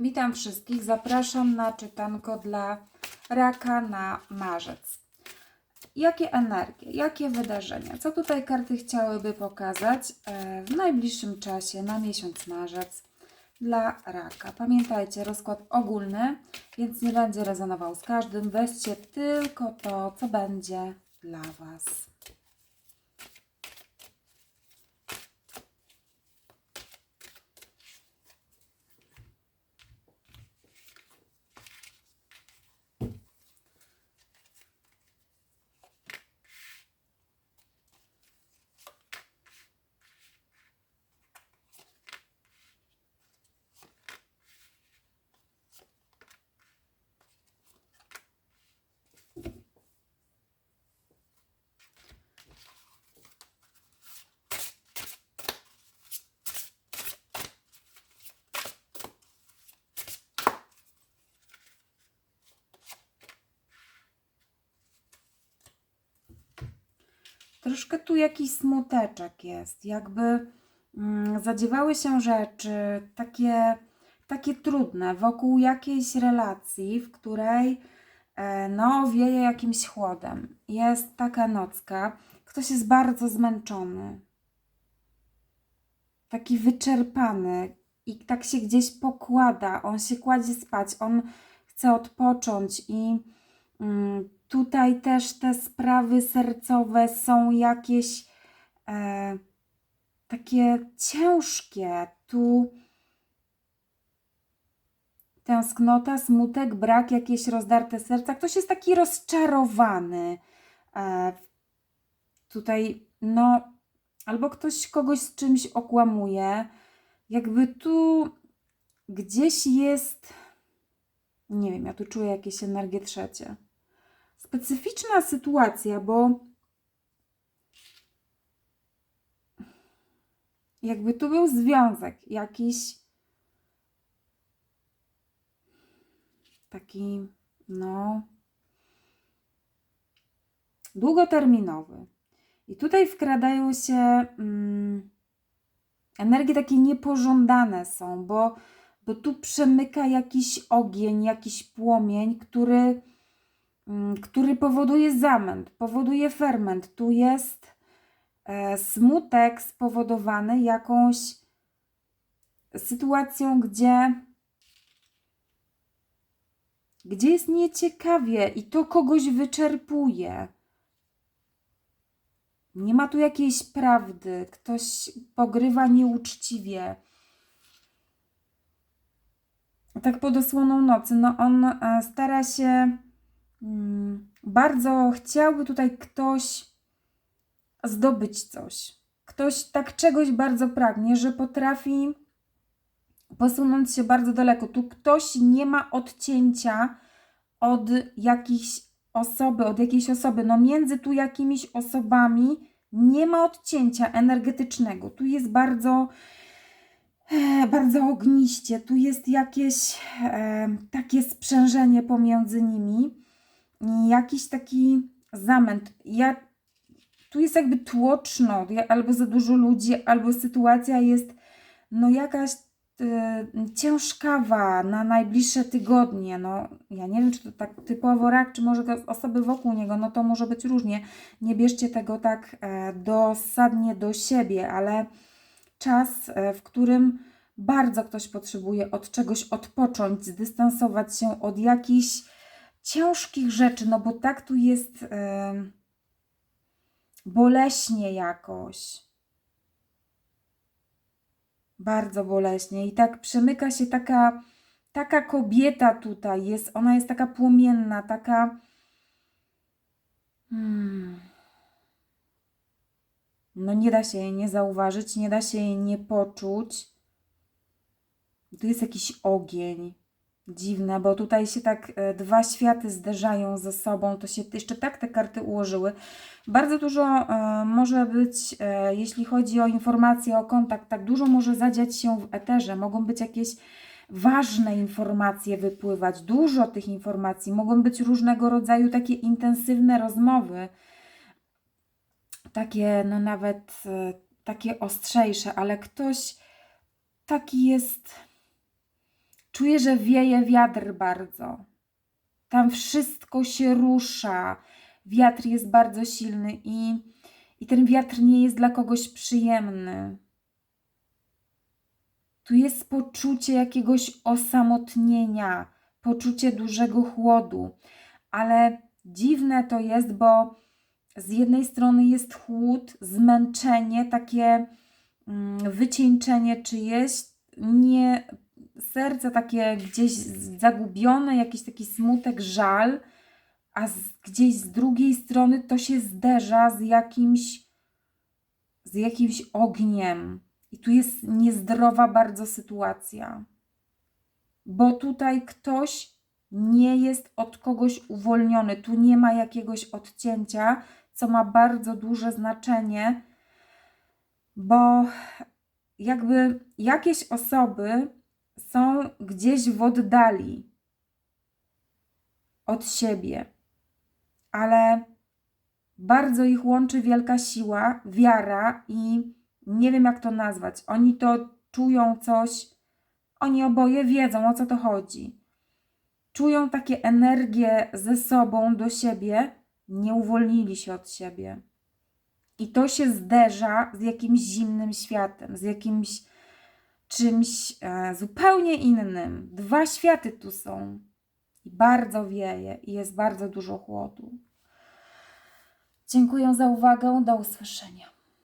Witam wszystkich. Zapraszam na czytanko dla raka na marzec. Jakie energie, jakie wydarzenia, co tutaj karty chciałyby pokazać e, w najbliższym czasie, na miesiąc marzec dla raka? Pamiętajcie, rozkład ogólny, więc nie będzie rezonował z każdym. Weźcie tylko to, co będzie dla Was. Troszkę tu jakiś smuteczek jest, jakby mm, zadziewały się rzeczy takie, takie trudne wokół jakiejś relacji, w której e, no, wieje jakimś chłodem. Jest taka nocka, ktoś jest bardzo zmęczony, taki wyczerpany i tak się gdzieś pokłada, on się kładzie spać, on chce odpocząć i tutaj też te sprawy sercowe są jakieś e, takie ciężkie. Tu tęsknota, smutek, brak, jakieś rozdarte serca. Ktoś jest taki rozczarowany. E, tutaj, no, albo ktoś kogoś z czymś okłamuje. Jakby tu gdzieś jest, nie wiem, ja tu czuję jakieś energie trzecie. Specyficzna sytuacja, bo jakby tu był związek jakiś taki, no, długoterminowy. I tutaj wkradają się mm, energie takie niepożądane są, bo, bo tu przemyka jakiś ogień, jakiś płomień, który, który powoduje zamęt, powoduje ferment. Tu jest e, smutek spowodowany jakąś sytuacją, gdzie gdzie jest nieciekawie i to kogoś wyczerpuje. Nie ma tu jakiejś prawdy, ktoś pogrywa nieuczciwie. Tak pod osłoną nocy, no on e, stara się, mm, bardzo chciałby tutaj ktoś zdobyć coś. Ktoś tak czegoś bardzo pragnie, że potrafi posunąć się bardzo daleko. Tu ktoś nie ma odcięcia od jakiejś osoby, od jakiejś osoby. No między tu jakimiś osobami nie ma odcięcia energetycznego. Tu jest bardzo e, bardzo ogniście. Tu jest jakieś e, takie sprzężenie pomiędzy nimi. Jakiś taki zamęt. Ja, tu jest jakby tłoczno, albo za dużo ludzi, albo sytuacja jest no jakaś y, ciężkawa na najbliższe tygodnie. No, ja nie wiem, czy to tak typowo rak, czy może osoby wokół niego, no to może być różnie. Nie bierzcie tego tak e, dosadnie do siebie, ale czas, e, w którym bardzo ktoś potrzebuje od czegoś odpocząć, zdystansować się od jakichś ciężkich rzeczy, no bo tak tu jest e, boleśnie jakoś. Bardzo boleśnie. I tak przemyka się taka, taka kobieta tutaj. Jest, ona jest taka płomienna, taka. Hmm. No nie da się jej nie zauważyć, nie da się jej nie poczuć. Tu jest jakiś ogień. Dziwne, bo tutaj się tak e, dwa światy zderzają ze sobą. To się jeszcze tak te karty ułożyły. Bardzo dużo e, może być, e, jeśli chodzi o informacje, o kontakt, tak dużo może zadziać się w eterze. Mogą być jakieś ważne informacje wypływać, dużo tych informacji. Mogą być różnego rodzaju takie intensywne rozmowy. Takie, no nawet takie ostrzejsze, ale ktoś taki jest Czuję, że wieje wiatr bardzo. Tam wszystko się rusza. Wiatr jest bardzo silny i, i ten wiatr nie jest dla kogoś przyjemny. Tu jest poczucie jakiegoś osamotnienia, poczucie dużego chłodu, ale dziwne to jest, bo z jednej strony jest chłód, zmęczenie, takie mm, wycieńczenie czyjeś, nie, serce takie gdzieś zagubione, jakiś taki smutek, żal, a z, gdzieś z drugiej strony to się zderza z jakimś, z jakimś ogniem. I tu jest niezdrowa bardzo sytuacja, bo tutaj ktoś nie jest od kogoś uwolniony, tu nie ma jakiegoś odcięcia, co ma bardzo duże znaczenie, bo jakby jakieś osoby są gdzieś w oddali od siebie, ale bardzo ich łączy wielka siła, wiara i nie wiem jak to nazwać. Oni to czują coś, oni oboje wiedzą o co to chodzi. Czują takie energie ze sobą do siebie, nie uwolnili się od siebie. I to się zderza z jakimś zimnym światem, z jakimś czymś e, zupełnie innym. Dwa światy tu są. I bardzo wieje i jest bardzo dużo chłodu. Dziękuję za uwagę. Do usłyszenia.